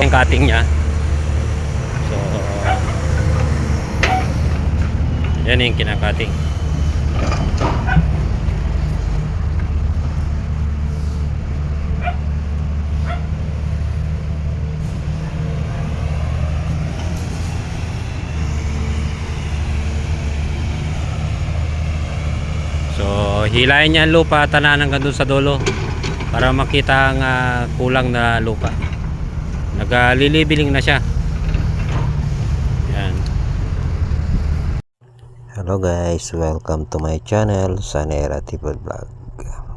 ang cutting niya. So, yan yung kinakating. So, hilayin niya ang lupa, tananan hanggang doon sa dulo para makita ang ah, kulang na lupa. Nagalilibiling na siya. Yan. Hello guys, welcome to my channel, Sanera Tibol Vlog.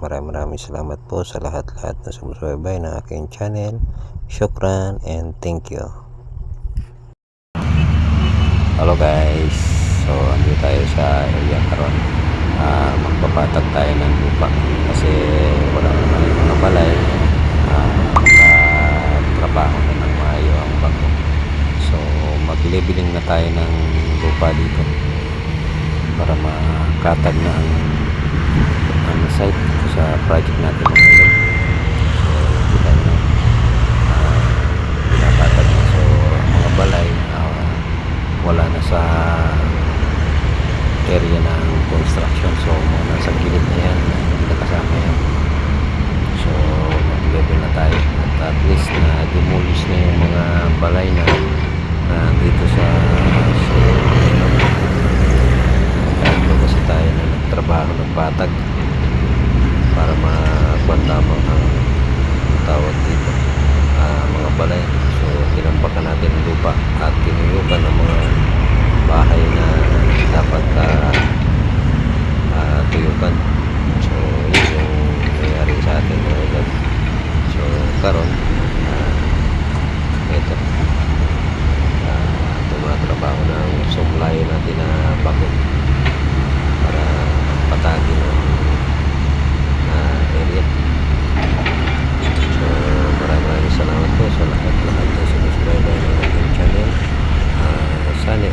Maraming maraming salamat po sa lahat-lahat na sumusubaybay ng aking channel. Shukran and thank you. Hello guys, so andito tayo sa area karon. Ah, magpapatag tayo ng lupa kasi wala naman yung mga balay. Ah, trabaho na ng maayo ang bako. So mag-leveling na tayo ng lupa dito para makatag na ang ang site sa project natin mga idol. So, kita nyo, ah, pinakatag na. So, ang mga balay, ah, wala na sa area ng construction. So, mga nasa gilid na yan, hindi na kasama yan. So, mag-level na tayo. At at least na demolish na yung mga balay na na dito sa sa Nagkaroon kasi tayo na nagtrabaho ng patag para makuha lamang ang tawag dito ah, mga balay. So tinampakan natin ang lupa at tinuyukan ang mga bahay na dapat ah, ah, tuyukan. So yun yung nangyari sa atin mga idol. So karon ah, ito ah, tumatrabaho ng sumlay natin na bakit para patagin ang ah, area. So, maraming maraming salamat po sa lahat-lahat na sinusubaybay ng aking channel. Uh, Sunny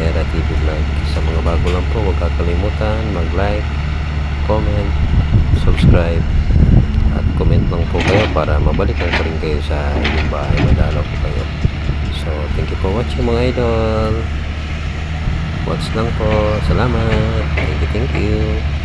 TV Vlog. Sa mga bago lang po, huwag kakalimutan mag-like, comment, subscribe, at comment lang po kayo para mabalikan ko rin kayo sa inyong bahay. Madalaw po kayo. So, thank you for watching mga idol. Watch lang po. Salamat. Thank you, thank you.